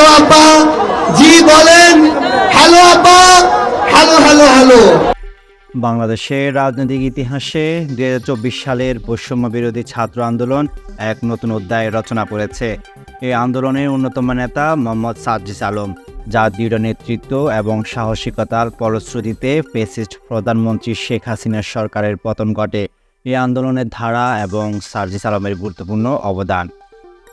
Hello আপা, জি বলেন। Hello আপা, হ্যালো হ্যালো হ্যালো। বাংলাদেশের রাজনৈতিক ইতিহাসে দুই সালের বৈষম্য বিরোধী ছাত্র আন্দোলন এক নতুন অধ্যায় রচনা করেছে। এই আন্দোলনের অন্যতম নেতা মোহাম্মদ সাজ্জিস আলম, যা দৃঢ় নেতৃত্ব এবং সাহসিকতার ফলশ্রুতিতে ফেসিস্ট প্রধানমন্ত্রী শেখ হাসিনার সরকারের পতন ঘটে। এই আন্দোলনের ধারা এবং সার্জিস আলমের গুরুত্বপূর্ণ অবদান।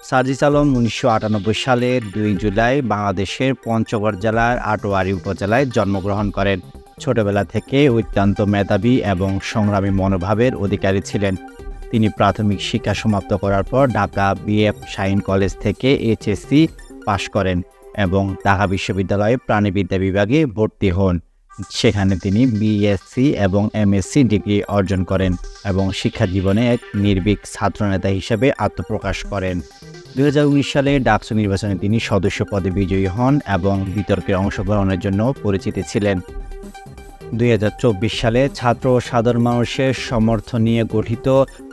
সার্জিস আলম উনিশশো আটানব্বই সালের দুই জুলাই বাংলাদেশের পঞ্চগড় জেলার আটোয়ারি উপজেলায় জন্মগ্রহণ করেন। ছোটবেলা থেকে অত্যন্ত মেধাবী এবং সংগ্রামী মনোভাবের অধিকারী ছিলেন। তিনি প্রাথমিক শিক্ষা সমাপ্ত করার পর ঢাকা বিএফ শাইন কলেজ থেকে এইচএসসি পাশ করেন এবং ঢাকা বিশ্ববিদ্যালয়ে প্রাণীবিদ্যা বিভাগে ভর্তি হন। সেখানে তিনি বিএসসি এবং এমএসসি ডিগ্রি অর্জন করেন এবং শিক্ষা জীবনে এক নির্ভীক ছাত্রনেতা হিসেবে আত্মপ্রকাশ করেন। দুই হাজার উনিশ সালে ডাকসু নির্বাচনে তিনি সদস্য পদে বিজয়ী হন এবং বিতর্কে অংশগ্রহণের জন্য পরিচিত ছিলেন। দুই হাজার চব্বিশ সালে ছাত্র ও সাধারণ মানুষের সমর্থন নিয়ে গঠিত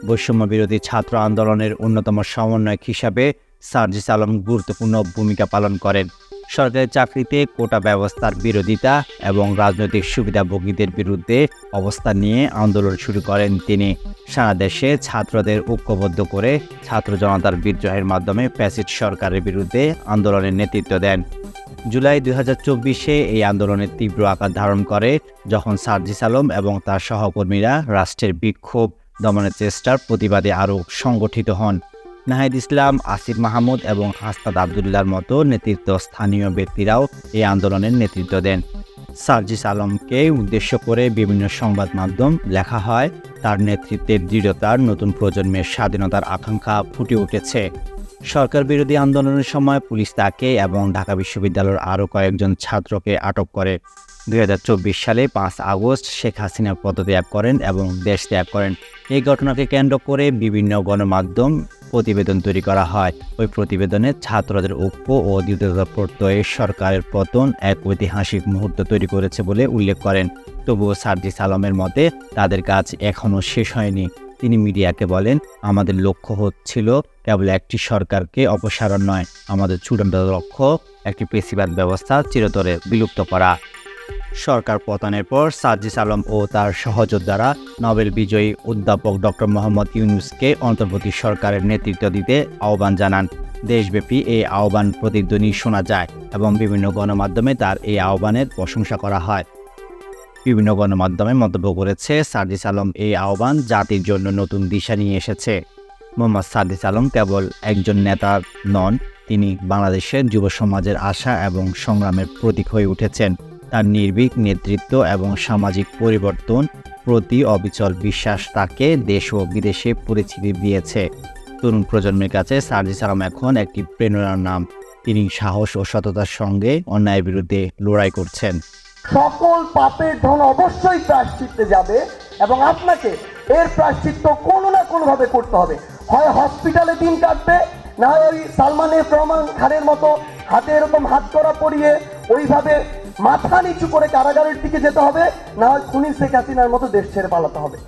বৈষম্য বিরোধী ছাত্র আন্দোলনের অন্যতম সমন্বয়ক হিসাবে সার্জিস আলম গুরুত্বপূর্ণ ভূমিকা পালন করেন। সরকারি চাকরিতে কোটা ব্যবস্থার বিরোধিতা এবং রাজনৈতিক সুবিধাভোগীদের বিরুদ্ধে অবস্থান নিয়ে আন্দোলন শুরু করেন তিনি। সারা দেশে ছাত্রদের ঐক্যবদ্ধ করে ছাত্র জনতার বিদ্রোহের মাধ্যমে প্যাসিড সরকারের বিরুদ্ধে আন্দোলনের নেতৃত্ব দেন। জুলাই দুই হাজার চব্বিশে এই আন্দোলনের তীব্র আকার ধারণ করে, যখন সার্জিস আলম এবং তার সহকর্মীরা রাষ্ট্রের বিক্ষোভ দমনের চেষ্টার প্রতিবাদে আরও সংগঠিত হন। নাহিদ ইসলাম, আসিফ মাহমুদ এবং হাস্তাদ আবদুল্লার মতো নেতৃত্ব স্থানীয় ব্যক্তিরাও এই আন্দোলনের নেতৃত্ব দেন। সার্জিস আলমকে উদ্দেশ্য করে বিভিন্ন সংবাদ মাধ্যম লেখা হয়। তার নেতৃত্বের দৃঢ়তার নতুন প্রজন্মের স্বাধীনতার আকাঙ্ক্ষা ফুটে উঠেছে। সরকার বিরোধী আন্দোলনের সময় পুলিশ তাকে এবং ঢাকা বিশ্ববিদ্যালয়ের আরও কয়েকজন ছাত্রকে আটক করে। দুই হাজার চব্বিশ সালে পাঁচ আগস্ট শেখ হাসিনা পদত্যাগ করেন এবং দেশ ত্যাগ করেন। এই ঘটনাকে কেন্দ্র করে বিভিন্ন গণমাধ্যম প্রতিবেদন তৈরি করা হয়। ওই প্রতিবেদনে ছাত্রদের ঐক্য ও দ্বিতীয়তা প্রত্যয়ে সরকারের পতন এক ঐতিহাসিক মুহূর্ত তৈরি করেছে বলে উল্লেখ করেন। তবুও সার্জিস আলমের মতে, তাদের কাজ এখনও শেষ হয়নি। তিনি মিডিয়াকে বলেন, আমাদের লক্ষ্য হচ্ছিল কেবল একটি সরকারকে অপসারণ নয়, আমাদের চূড়ান্ত লক্ষ্য একটি পেশিবাদ ব্যবস্থা চিরতরে বিলুপ্ত করা। সরকার পতনের পর সার্জিস আলম ও তার সহযোদ্ধারা নোবেল বিজয়ী অধ্যাপক ডক্টর মোহাম্মদ ইউনুসকে অন্তর্বর্তী সরকারের নেতৃত্ব দিতে আহ্বান জানান। দেশব্যাপী এই আহ্বান প্রতিধ্বনি শোনা যায় এবং বিভিন্ন গণমাধ্যমে তার এই আহ্বানের প্রশংসা করা হয়। বিভিন্ন গণমাধ্যমে মন্তব্য করেছে সার্জিস আলম এই আহ্বান জাতির জন্য নতুন দিশা নিয়ে এসেছে। মোহাম্মদ সার্জিস আলম কেবল একজন নেতা নন, তিনি বাংলাদেশের যুব সমাজের আশা এবং সংগ্রামের প্রতীক হয়ে উঠেছেন। তার নির্ভীক নেতৃত্ব এবং সামাজিক পরিবর্তন প্রতি অবিচল বিশ্বাস তাকে দেশ ও বিদেশে পরিচিতি দিয়েছে। তরুণ প্রজন্মের কাছে সার্জিস আলম এখন একটি প্রেরণার নাম। তিনি সাহস ও সততার সঙ্গে অন্যায়ের বিরুদ্ধে লড়াই করছেন। সকল পাপের ধন অবশ্যই প্রায়শ্চিত্তে যাবে এবং আপনাকে এর প্রায়শ্চিত্ত কোনো না কোনোভাবে করতে হবে। হয় হসপিটালে দিন কাটবে, না হয় ওই সালমানের রহমান খানের মতো হাতে এরকম হাত করা পরিয়ে ওইভাবে মাথা নিচু করে কারাগারের দিকে যেতে হবে, না হয় খুনি শেখ হাসিনার মতো দেশ ছেড়ে পালাতে হবে।